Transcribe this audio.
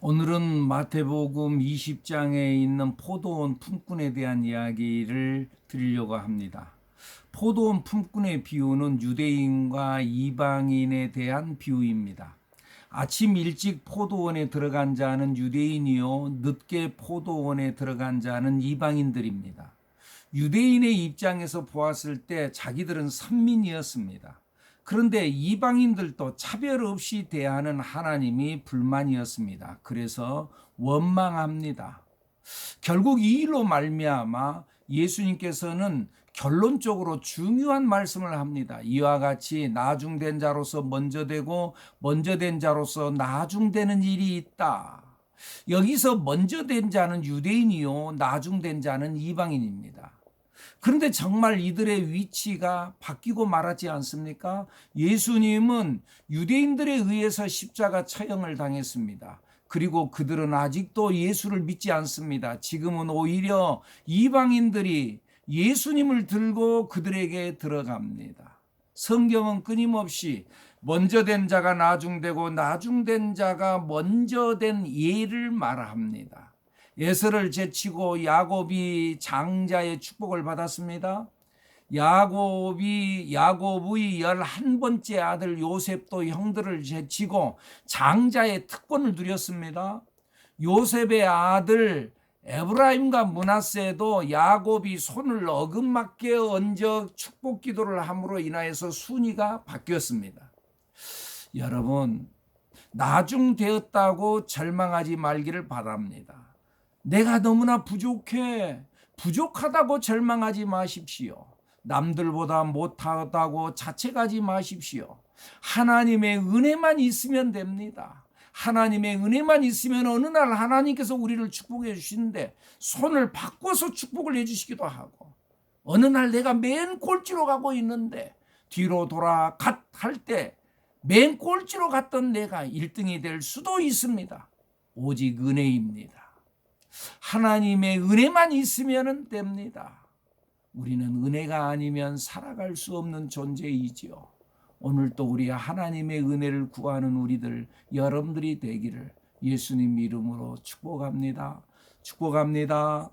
오늘은 마태복음 20장에 있는 포도원 품꾼에 대한 이야기를 드리려고 합니다. 포도원 품꾼의 비유는 유대인과 이방인에 대한 비유입니다. 아침 일찍 포도원에 들어간 자는 유대인이요, 늦게 포도원에 들어간 자는 이방인들입니다. 유대인의 입장에서 보았을 때 자기들은 선민이었습니다. 그런데 이방인들도 차별 없이 대하는 하나님이 불만이었습니다. 그래서 원망합니다. 결국 이 일로 말미암아 예수님께서는 결론적으로 중요한 말씀을 합니다. 이와 같이 나중된 자로서 먼저 되고 먼저 된 자로서 나중되는 일이 있다. 여기서 먼저 된 자는 유대인이요 나중된 자는 이방인입니다. 그런데 정말 이들의 위치가 바뀌고 말았지 않습니까? 예수님은 유대인들에 의해서 십자가 처형을 당했습니다. 그리고 그들은 아직도 예수를 믿지 않습니다. 지금은 오히려 이방인들이 예수님을 들고 그들에게 들어갑니다. 성경은 끊임없이 먼저 된 자가 나중되고 나중된 자가 먼저 된 예를 말합니다. 예서를 제치고 야곱이 장자의 축복을 받았습니다. 야곱이 야곱의 열한 번째 아들 요셉도 형들을 제치고 장자의 특권을 누렸습니다. 요셉의 아들 에브라임과 문하세도 야곱이 손을 어긋맞게 얹어 축복 기도를 함으로 인하여서 순위가 바뀌었습니다. 여러분 나중 되었다고 절망하지 말기를 바랍니다. 내가 너무나 부족해. 부족하다고 절망하지 마십시오. 남들보다 못하다고 자책하지 마십시오. 하나님의 은혜만 있으면 됩니다. 하나님의 은혜만 있으면 어느 날 하나님께서 우리를 축복해 주시는데 손을 바꿔서 축복을 해 주시기도 하고 어느 날 내가 맨 꼴찌로 가고 있는데 뒤로 돌아 갓할 때 맨 꼴찌로 갔던 내가 1등이 될 수도 있습니다. 오직 은혜입니다. 하나님의 은혜만 있으면 됩니다. 우리는 은혜가 아니면 살아갈 수 없는 존재이지요. 오늘도 우리 하나님의 은혜를 구하는 우리들 여러분들이 되기를 예수님 이름으로 축복합니다. 축복합니다.